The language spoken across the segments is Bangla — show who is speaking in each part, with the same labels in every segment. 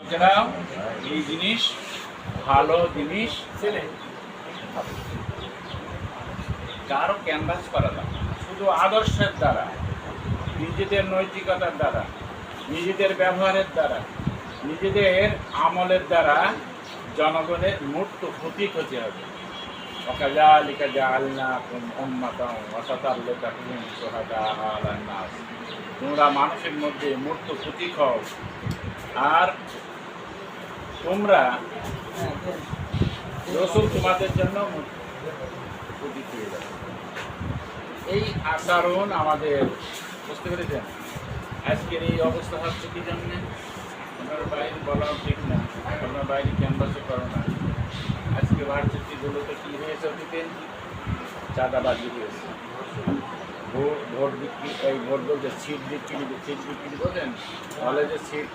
Speaker 1: লোকেরাও এই জিনিস ভালো জিনিস ছেলে কারো ক্যানভাস করা যায় না। শুধু আদর্শের দ্বারা নিজেদের নৈতিকতার দ্বারা নিজেদের ব্যবহারের দ্বারা নিজেদের আমলের দ্বারা জনগণের মূর্ত ক্ষতি ক্ষতি হবে وكذلك جعلناكم أمة وسطا لتكونوا شهداء على الناس তোমরা মানুষের মধ্যে মূর্ত ক্ষতি খাও আর তোমরা রসুল তোমাদের জন্য এই আচরণ আমাদের, বুঝতে পেরেছেন? আজকের এই অবস্থা হচ্ছে কি জানেন? আপনার বাইরে বলা ঠিক না। আপনার বাইরে ক্যানভাসে করো না। আজকে ভার্সিটিগুলোতে কি হয়েছে অতীতে? চাঁদাবাজি হয়েছে। ভোট ভোট বিক্রি, এই ভোট বলতে সিট বিক্রি সিট বিক্রি বলেন কলেজে সিট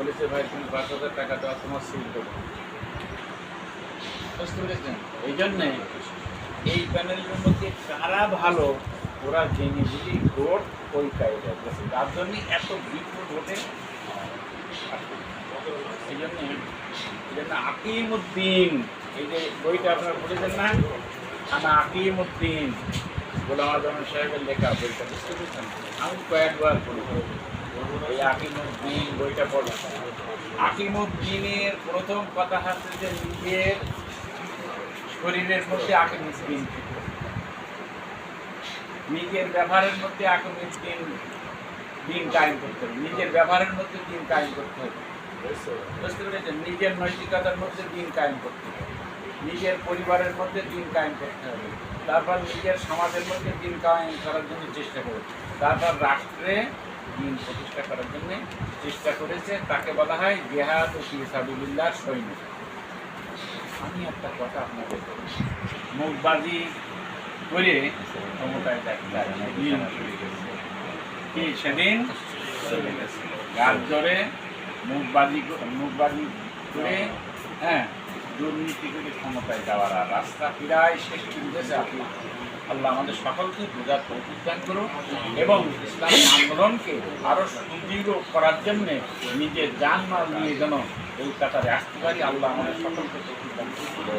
Speaker 1: বলেছে ভাই, তুমি পাঁচ হাজার টাকা দেওয়া তোমার সিট দেবো এই জন্যে এই প্যানেলের মধ্যে কারা ভালো, ওরা জেনে বুঝি ভোট ওই কায়দায় গেছে তার জন্য এত বিপুল ভোটে এই জন্যে, এই জন্য আকিমুদ্দিন এই যে বইটা আপনারা পড়েছেন না? আনা আকিমুদ্দিন গোলাম আজম সাহেবের লেখা বইটা, বুঝতে পেরেছেন? আমি কয়েকবার পড়ি এই আকিমুদ্দিন বইটা আকিমুদ্দিনের প্রথম কথা হচ্ছে যে নিজের শরীরের মধ্যে আকিমুদ্দিন নিজের ব্যবহারের মধ্যে আকিমুদ্দিন দিন কায়েম করতে হবে। নিজের ব্যবহারের মধ্যে দিন কায়েম করতে হবে। বুঝতে পেরেছেন? নিজের নৈতিকতার মধ্যে দিন কায়েম করতে হবে। নিজের পরিবারের মধ্যে দিন কায়েম করতে হবে। তারপর নিজের সমাজের মধ্যে দিন কায়েম করার জন্য চেষ্টা করবে তারপর রাষ্ট্রে দিন প্রতিষ্ঠা করার জন্য চেষ্টা করেছে তাকে বলা হয় জেহাদ ও ফিসাবিল্লাহ সৈনিক আমি একটা কথা আপনাকে বলি। মুখবাজি করে ক্ষমতায়। কি সেদিন গেছে জোরে মুখবাজি মুখবাজি করে হ্যাঁ দুর্নীতি করে ক্ষমতায় যাওয়ার আর রাস্তা প্রায় শেষ করে আপনি আল্লাহ আমাদের সকলকে বোঝার প্রতিদান দান করুন এবং ইসলামী আন্দোলনকে আরও সুদৃঢ় করার জন্যে নিজের যানমাল নিয়ে যেন এই কাতারে আসতে পারি। আল্লাহ আমাদের সকলকে প্রতিদান করুন।